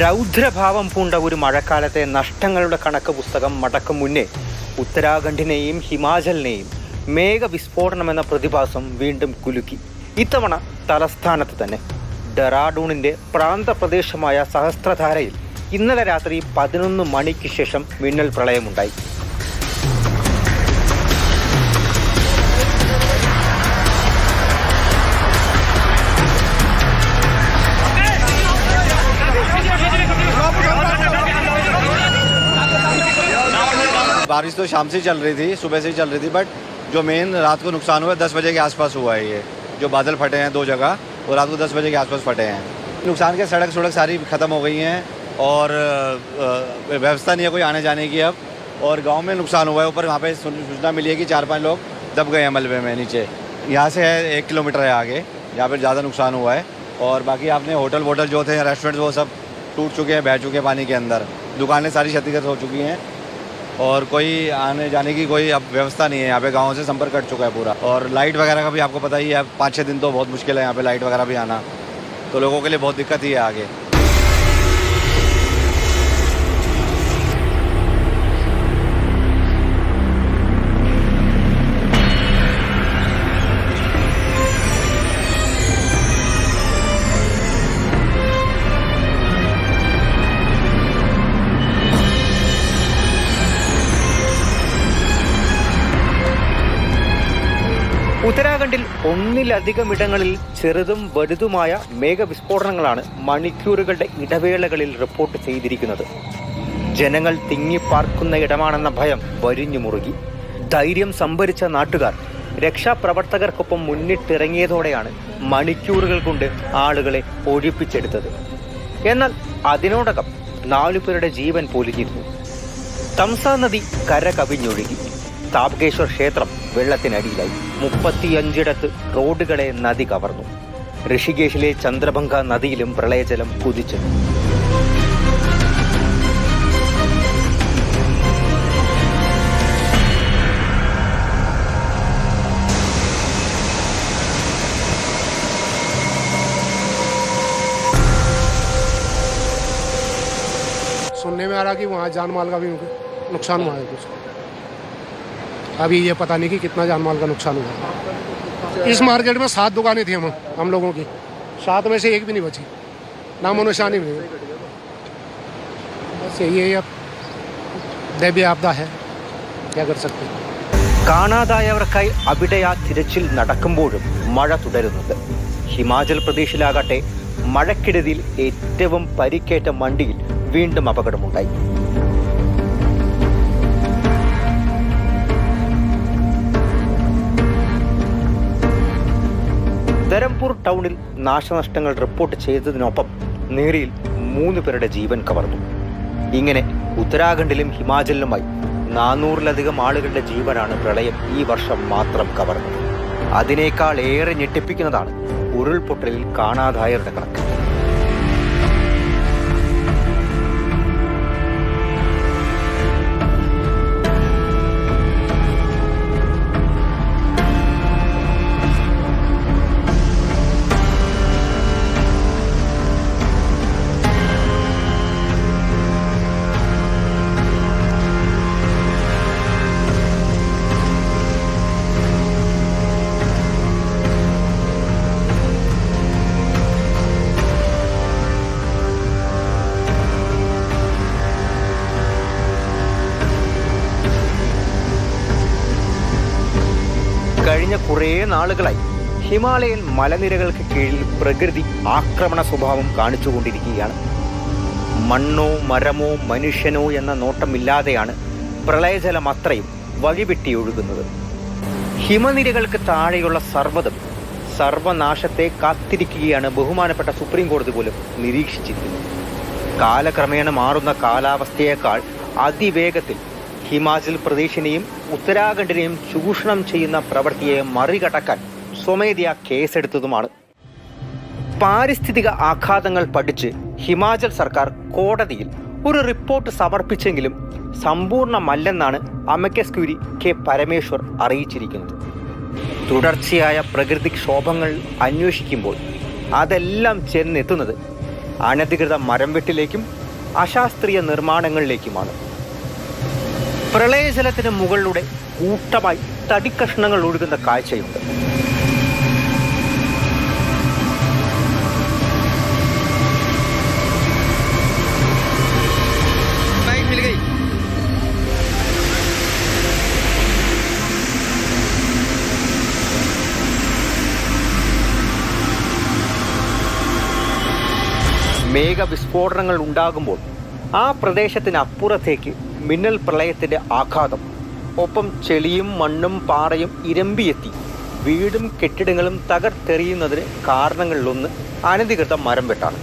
രൗദ്രഭാവം പൂണ്ട ഒരു മഴക്കാലത്തെ നഷ്ടങ്ങളുടെ കണക്ക് പുസ്തകം മടക്കും മുന്നേ ഉത്തരാഖണ്ഡിനെയും ഹിമാചലിനെയും മേഘവിസ്ഫോടനം എന്ന പ്രതിഭാസം വീണ്ടും കുലുക്കി. ഇത്തവണ തലസ്ഥാനത്ത് തന്നെ. ഡെറാഡൂണിന്റെ പ്രാന്തപ്രദേശമായ സഹസ്രധാരയിൽ ഇന്നലെ രാത്രി പതിനൊന്ന് മണിക്ക് ശേഷം മിന്നൽ പ്രളയമുണ്ടായി. बारिश तो शाम से चल रही थी, सुबह से ही चल रही थी बट जो मेन रात को नुकसान हुआ, दस बजे के आसपास हुआ है ये। जो बादल फटे हैं दो जगह, वो रात को दस बजे के आसपास फटे हैं। नुकसान के सड़क सड़क सारी ख़त्म हो गई हैं और व्यवस्था नहीं है कोई आने जाने की अब। और गाँव में नुकसान हुआ है, ऊपर वहाँ पे सूचना मिली है कि चार पाँच लोग दब गए हैं मलबे में नीचे। यहाँ से है एक किलोमीटर है आगे यहाँ पर ज़्यादा नुकसान हुआ है। और बाकी आपने होटल वोटल जो थे रेस्टोरेंट वो सब टूट चुके हैं, बह चुके हैं पानी के अंदर। दुकानें सारी क्षतिग्रस्त हो चुकी हैं। और कोई आने जाने की कोई अब व्यवस्था नहीं है, यहाँ पे गाँव से संपर्क कट चुका है पूरा। और लाइट वगैरह का भी आपको पता ही है पाँच छः दिन तो बहुत मुश्किल है यहाँ पे लाइट वगैरह भी आना। तो लोगों के लिए बहुत दिक्कत ही है आगे। ഉത്തരാഖണ്ഡിൽ ഒന്നിലധികം ഇടങ്ങളിൽ ചെറുതും വലുതുമായ മേഘവിസ്ഫോടനങ്ങളാണ് മണിക്കൂറുകളുടെ ഇടവേളകളിൽ റിപ്പോർട്ട് ചെയ്തിരിക്കുന്നത്. ജനങ്ങൾ തിങ്ങിപ്പാർക്കുന്ന ഇടമാണെന്ന ഭയം വരിഞ്ഞു മുറുകി. ധൈര്യം സംഭരിച്ച നാട്ടുകാർ രക്ഷാപ്രവർത്തകർക്കൊപ്പം മുന്നിട്ടിറങ്ങിയതോടെയാണ് മണിക്കൂറുകൾ കൊണ്ട് ആളുകളെ ഒഴിപ്പിച്ചെടുത്തത്. എന്നാൽ അതിനോടകം നാലുപേരുടെ ജീവൻ പൊലിഞ്ഞിരുന്നു. തംസ നദി കര കവിഞ്ഞൊഴുകി താപകേശ്വർ ക്ഷേത്രം വെള്ളത്തിനടിയിലായി മുപ്പത്തിയഞ്ചിടത്ത് റോഡുകളെ നദി കവർന്നു ഋഷികേശിലെ ചന്ദ്രഭംഗ നദിയിലും പ്രളയജലം കുതിച്ചു सुनने में आ रहा कि वहाँ जान माल का भी उनको नुकसान हुआ है कुछ अभी ये पता नहीं कि कितना जान माल का नुकसान हुआ है इस मार्केट में सात दुकानें थी हम हम लोगों की सात में से एक भी नहीं बची नामो निशानी भी नहीं बस यही है अब दैवी आपदा है क्या कर सकते हैं കാണാതായവർക്കായി അവിടെ ആ തിരച്ചിൽ നടക്കുമ്പോഴും മഴ തുടരുന്നുണ്ട് ഹിമാചൽ പ്രദേശിലാകട്ടെ മഴക്കെടുതിയിൽ ഏറ്റവും പരിക്കേറ്റ മണ്ടിയിൽ വീണ്ടും അപകടമുണ്ടായി ടൗണിൽ നാശനഷ്ടങ്ങൾ റിപ്പോർട്ട് ചെയ്തതിനൊപ്പം നേരിയിൽ മൂന്ന് പേരുടെ ജീവൻ കവർന്നു. ഇങ്ങനെ ഉത്തരാഖണ്ഡിലും ഹിമാചലിലുമായി നാനൂറിലധികം ആളുകളുടെ ജീവനാണ് പ്രളയം ഈ വർഷം മാത്രം കവർന്നത്. അതിനേക്കാൾ ഏറെ ഞെട്ടിപ്പിക്കുന്നതാണ് ഉരുൾപൊട്ടലിൽ കാണാതായവരുടെ കണക്ക്. കഴിഞ്ഞ കുറേ നാളുകളായി ഹിമാലയൻ മലനിരകൾക്ക് കീഴിൽ പ്രകൃതി ആക്രമണ സ്വഭാവം കാണിച്ചുകൊണ്ടിരിക്കുകയാണ്. മണ്ണോ മരമോ മനുഷ്യനോ എന്ന നോട്ടമില്ലാതെയാണ് പ്രളയജലം അത്രയും വഴിവെട്ടി ഒഴുകുന്നത് ഹിമനിരകൾക്ക് താഴെയുള്ള സർവതം സർവനാശത്തെ കാത്തിരിക്കുകയാണ് ബഹുമാനപ്പെട്ട സുപ്രീം കോടതി പോലും നിരീക്ഷിച്ചിരിക്കുന്നത്. കാലക്രമേണ മാറുന്ന കാലാവസ്ഥയേക്കാൾ അതിവേഗത്തിൽ ഹിമാചൽ പ്രദേശിനെയും ഉത്തരാഖണ്ഡിനെയും ചൂഷണം ചെയ്യുന്ന പ്രവൃത്തിയെ മറികടക്കാൻ സ്വമേധയാ കേസെടുത്തതുമാണ്. പാരിസ്ഥിതിക ആഘാതങ്ങൾ പഠിച്ച് ഹിമാചൽ സർക്കാർ കോടതിയിൽ ഒരു റിപ്പോർട്ട് സമർപ്പിച്ചെങ്കിലും സമ്പൂർണമല്ലെന്നാണ് അമക്കസ് ക്യൂരി കെ പരമേശ്വർ അറിയിച്ചിരിക്കുന്നത്. തുടർച്ചയായ പ്രകൃതിക്ഷോഭങ്ങൾ അന്വേഷിക്കുമ്പോൾ അതെല്ലാം ചെന്നെത്തുന്നത് അനധികൃത മരം വെട്ടിലേക്കും അശാസ്ത്രീയ നിർമ്മാണങ്ങളിലേക്കുമാണ്. പ്രളയജലത്തിന് മുകളിലൂടെ കൂട്ടമായി തടിക്കഷ്ണങ്ങൾ ഒഴുകുന്ന കാഴ്ചയുണ്ട്. മേഘവിസ്ഫോടനങ്ങൾ ഉണ്ടാകുമ്പോൾ ആ പ്രദേശത്തിനപ്പുറത്തേക്ക് മിന്നൽ പ്രളയത്തിന്റെ ആഘാതം. ഒപ്പം ചെളിയും മണ്ണും പാറയും ഇരമ്പിയെത്തി. വീടും കെട്ടിടങ്ങളും തകർത്തെറിയുന്നതിന് കാരണങ്ങളിലൊന്ന് അനധികൃത മരം വെട്ടാണ്.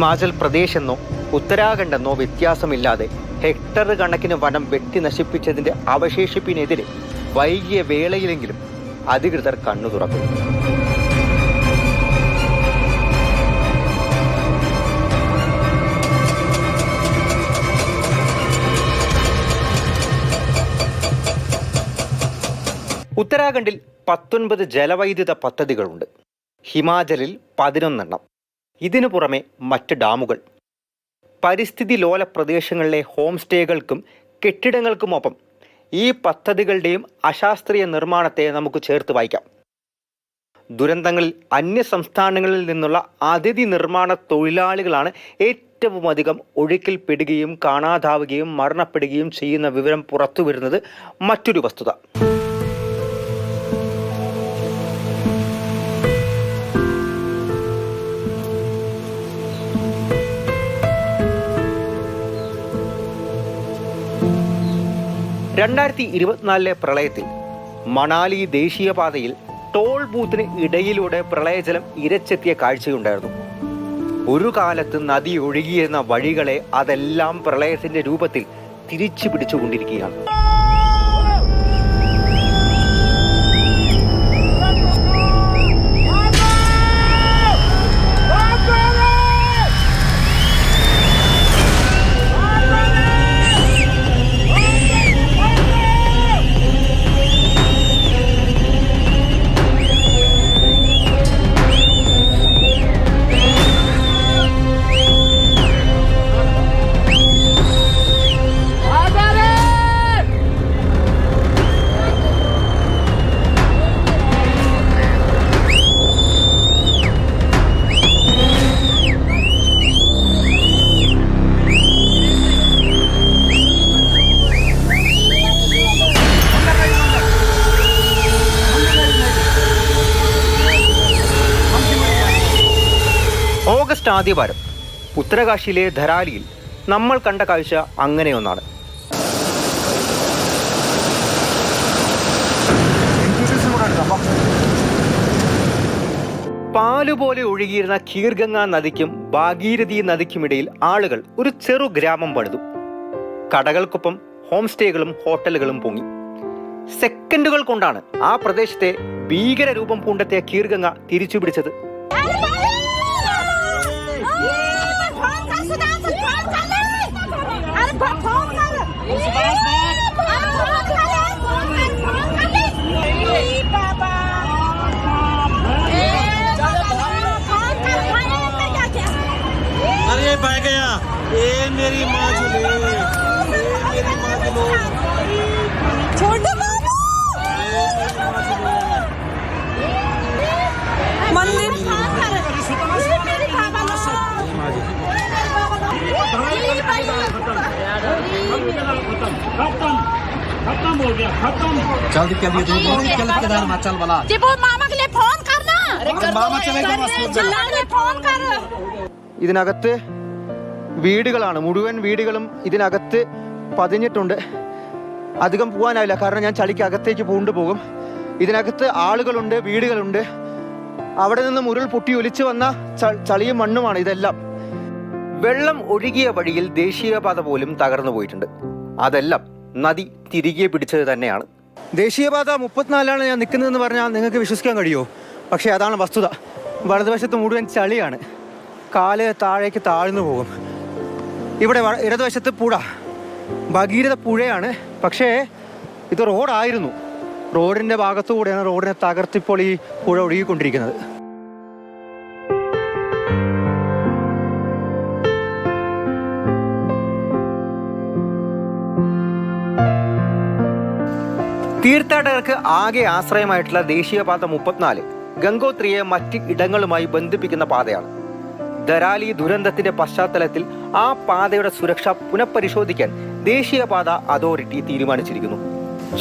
ഹിമാചൽ പ്രദേശ് എന്നോ ഉത്തരാഖണ്ഡ് എന്നോ വ്യത്യാസമില്ലാതെ ഹെക്ടർ കണക്കിന് വനം വെട്ടി നശിപ്പിച്ചതിന്റെ അവശേഷിപ്പിനെതിരെ വൈകിയ വേളയിലെങ്കിലും അധികൃതർ കണ്ണു തുറക്കും. ഉത്തരാഖണ്ഡിൽ പത്തൊൻപത് ജലവൈദ്യുത പദ്ധതികളുണ്ട്. ഹിമാചലിൽ പതിനൊന്നെണ്ണം. ഇതിനു പുറമെ മറ്റ് ഡാമുകൾ. പരിസ്ഥിതി ലോല പ്രദേശങ്ങളിലെ ഹോം സ്റ്റേകൾക്കും കെട്ടിടങ്ങൾക്കുമൊപ്പം ഈ പദ്ധതികളുടെയും അശാസ്ത്രീയ നിർമ്മാണത്തെ നമുക്ക് ചേർത്ത് വായിക്കാം. ദുരന്തങ്ങളിൽ അന്യ സംസ്ഥാനങ്ങളിൽ നിന്നുള്ള അതിഥി നിർമ്മാണ തൊഴിലാളികളാണ് ഏറ്റവും അധികം ഒഴുക്കിൽപ്പെടുകയും കാണാതാവുകയും മരണപ്പെടുകയും ചെയ്യുന്ന വിവരം പുറത്തു വരുന്നത് മറ്റൊരു വസ്തുത. രണ്ടായിരത്തി ഇരുപത്തിനാലിലെ പ്രളയത്തിൽ മണാലി ദേശീയപാതയിൽ ടോൾ ബൂത്തിന് ഇടയിലൂടെ പ്രളയജലം ഇരച്ചെത്തിയ കാഴ്ചയുണ്ടായിരുന്നു. ഒരു കാലത്ത് നദി ഒഴുകിയിരുന്ന വഴികളെ അതെല്ലാം പ്രളയത്തിന്റെ രൂപത്തിൽ തിരിച്ചു പിടിച്ചുകൊണ്ടിരിക്കുകയാണ് ആദ്യവാരം. ഉത്തരകാശിയിലെ ധരാലിയിൽ നമ്മൾ കണ്ട കാഴ്ച അങ്ങനെയൊന്നാണ്. പാലുപോലെ ഒഴുകിയിരുന്ന കീർഗംഗ നദിക്കും ഭാഗീരഥി നദിക്കുമിടയിൽ ആളുകൾ ഒരു ചെറു ഗ്രാമം പണിതു. കടകൾക്കൊപ്പം ഹോം സ്റ്റേകളും ഹോട്ടലുകളും പൊങ്ങി. സെക്കൻഡുകൾ കൊണ്ടാണ് ആ പ്രദേശത്തെ ഭീകര രൂപം പൂണ്ടെത്തിയ കീർഗംഗ തിരിച്ചുപിടിച്ചത്. अरे बह गया। ये मेरी माँ चले। ये मेरी माँ चलो छोड़ जल्दी कर दिए तुम बहुत गलत केदार चल वाला जी वो मामा के लिए फोन करना अरे मामा चलेगा बस फोन कर। चिल्लाने फोन कर ഇതിനകത്ത് വീടുകളാണ് മുഴുവൻ വീടുകളും ഇതിനകത്ത് പതിഞ്ഞിട്ടുണ്ട് അധികം പോകാനാവില്ല കാരണം ഞാൻ ചളിക്ക് അകത്തേക്ക് പൂണ്ടു പോകും ഇതിനകത്ത് ആളുകളുണ്ട് വീടുകളുണ്ട് അവിടെ നിന്നും ഉരുൾ പൊട്ടി ഒലിച്ചു വന്ന ച- ചളിയും മണ്ണുമാണ് ഇതെല്ലാം വെള്ളം ഒഴുകിയ വഴിയിൽ ദേശീയപാത പോലും തകർന്നു പോയിട്ടുണ്ട്. അതെല്ലാം നദി തിരികെ പിടിച്ചത് തന്നെയാണ്. ദേശീയപാത മുപ്പത്തിനാലാണ് ഞാൻ നിൽക്കുന്നതെന്ന് പറഞ്ഞാൽ നിങ്ങൾക്ക് വിശ്വസിക്കാൻ കഴിയുമോ പക്ഷേ അതാണ് വസ്തുത. വലതുവശത്ത് മുഴുവൻ ചളിയാണ്. കാൽ താഴേക്ക് താഴ്ന്നു പോകും. ഇവിടെ ഇടതുവശത്ത് പുഴ. ഭഗീരഥ പുഴയാണ്. പക്ഷേ ഇത് റോഡായിരുന്നു. റോഡിന്റെ ഭാഗത്തുകൂടെയാണ് റോഡിനെ തകർത്തിപ്പോൾ ഈ പുഴ ഒഴുകിക്കൊണ്ടിരിക്കുന്നത്. തീർത്ഥാടകർക്ക് ആകെ ആശ്രയമായിട്ടുള്ള ദേശീയപാത മുപ്പത്തിനാല് ഗംഗോത്രിയെ മറ്റ് ഇടങ്ങളുമായി ബന്ധിപ്പിക്കുന്ന പാതയാണ്. ദരാലി ദുരന്തത്തിന്റെ പശ്ചാത്തലത്തിൽ ആ പാതയുടെ സുരക്ഷ പുനഃപരിശോധിക്കാൻ ദേശീയപാത അതോറിറ്റി തീരുമാനിച്ചിരിക്കുന്നു.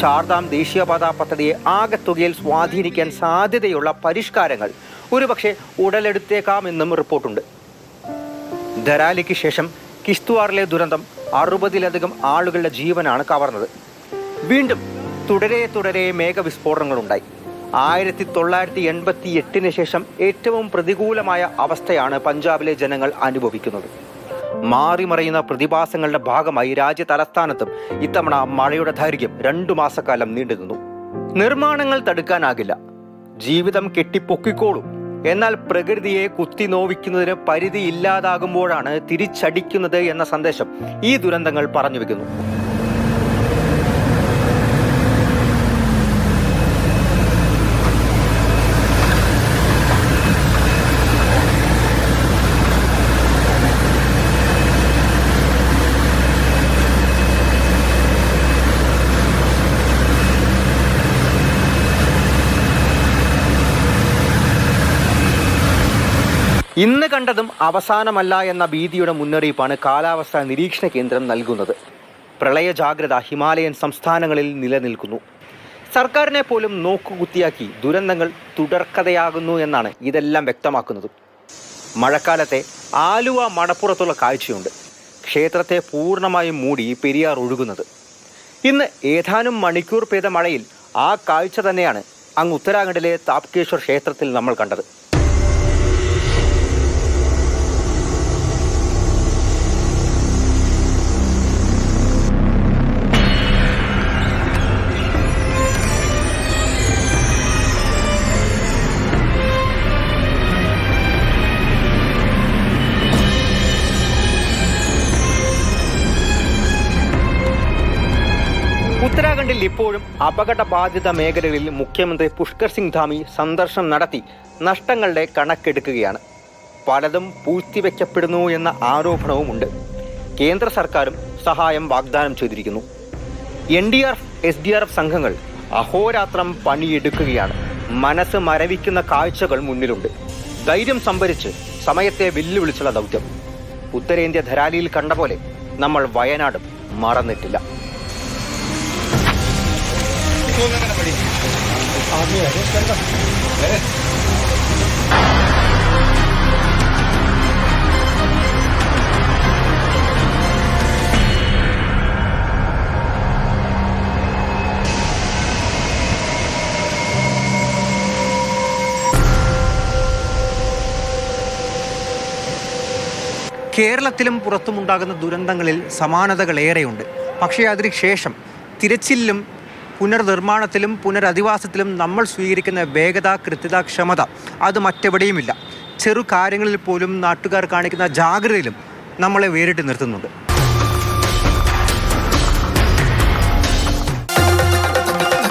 ശാർദാം ദേശീയപാത പദ്ധതിയെ ആകെത്തുകയിൽ സ്വാധീനിക്കാൻ സാധ്യതയുള്ള പരിഷ്കാരങ്ങൾ ഒരുപക്ഷെ ഉടലെടുത്തേക്കാമെന്നും റിപ്പോർട്ടുണ്ട്. ദരാലിക്ക് ശേഷം കിസ്തുവാറിലെ ദുരന്തം അറുപതിലധികം ആളുകളുടെ ജീവനാണ് കവർന്നത്. വീണ്ടും തുടരെ തുടരെ മേഘവിസ്ഫോടനങ്ങളുണ്ടായി. ആയിരത്തി തൊള്ളായിരത്തി എൺപത്തി എട്ടിന് ശേഷം ഏറ്റവും പ്രതികൂലമായ അവസ്ഥയാണ് പഞ്ചാബിലെ ജനങ്ങൾ അനുഭവിക്കുന്നത്. മാറിമറിയുന്ന പ്രതിഭാസങ്ങളുടെ ഭാഗമായി രാജ്യ തലസ്ഥാനത്തും ഇത്തവണ മഴയുടെ ദൈർഘ്യം രണ്ടു മാസക്കാലം നീണ്ടുനിന്നു. നിർമ്മാണങ്ങൾ തടുക്കാനാകില്ല. ജീവിതം കെട്ടിപ്പൊക്കിക്കോളും. എന്നാൽ പ്രകൃതിയെ കുത്തി നോവിക്കുന്നതിന് പരിധി ഇല്ലാതാകുമ്പോഴാണ് തിരിച്ചടിക്കുന്നത് എന്ന സന്ദേശം ഈ ദുരന്തങ്ങൾ പറഞ്ഞു വെക്കുന്നു. ഇന്ന് കണ്ടതും അവസാനമല്ല എന്ന ഭീതിയുടെ മുന്നറിയിപ്പാണ് കാലാവസ്ഥാ നിരീക്ഷണ കേന്ദ്രം നൽകുന്നത്. പ്രളയ ജാഗ്രത ഹിമാലയൻ സംസ്ഥാനങ്ങളിൽ നിലനിൽക്കുന്നു. സർക്കാരിനെ പോലും നോക്കുകുത്തിയാക്കി ദുരന്തങ്ങൾ തുടർക്കഥയാകുന്നു എന്നാണ് ഇതെല്ലാം വ്യക്തമാക്കുന്നത്. മഴക്കാലത്തെ ആലുവ മണപ്പുറത്തുള്ള കാഴ്ചയുണ്ട്. ക്ഷേത്രത്തെ പൂർണമായും മൂടി പെരിയാർ ഒഴുകുന്നത്. ഇന്ന് ഏതാനും മണിക്കൂർ പെയ്ത മഴയിൽ ആ കാഴ്ച തന്നെയാണ് അങ്ങ് ഉത്തരാഖണ്ഡിലെ താപ്കേശ്വർ ക്ഷേത്രത്തിൽ നമ്മൾ കണ്ടത്. ഉത്തരാഖണ്ഡിൽ ഇപ്പോഴും അപകട ബാധിത മേഖലകളിൽ മുഖ്യമന്ത്രി പുഷ്കർ സിംഗ് ധാമി സന്ദർശനം നടത്തി നഷ്ടങ്ങളുടെ കണക്കെടുക്കുകയാണ്. പലതും പൂഴ്ത്തിവെക്കപ്പെടുന്നു എന്ന ആരോപണവുമുണ്ട്. കേന്ദ്ര സർക്കാരും സഹായം വാഗ്ദാനം ചെയ്തിരിക്കുന്നു. N D R F S D R F സംഘങ്ങൾ അഹോരാത്രം പണിയെടുക്കുകയാണ്. മനസ്സ് മരവിക്കുന്ന കാഴ്ചകൾ മുന്നിലുണ്ട്. ധൈര്യം സംഭരിച്ച് സമയത്തെ വെല്ലുവിളിച്ചുള്ള ദൗത്യം. ഉത്തരേന്ത്യ ധരാലിയിൽ കണ്ട പോലെ നമ്മൾ വയനാടും മറന്നിട്ടില്ല. കേരളത്തിലും പുറത്തുമുണ്ടാകുന്ന ദുരന്തങ്ങളിൽ സമാനതകൾ ഏറെയുണ്ട് പക്ഷേ അതിനുശേഷം തിരച്ചിലിലും പുനർനിർമ്മാണത്തിലും പുനരധിവാസത്തിലും നമ്മൾ സ്വീകരിക്കുന്ന വേഗത കൃത്യത ക്ഷമത അത് മറ്റെവിടെയുമില്ല. ചെറു കാര്യങ്ങളിൽ പോലും നാട്ടുകാർ കാണിക്കുന്ന ജാഗ്രതയിലും നമ്മളെ വേറിട്ട് നിർത്തുന്നുണ്ട്.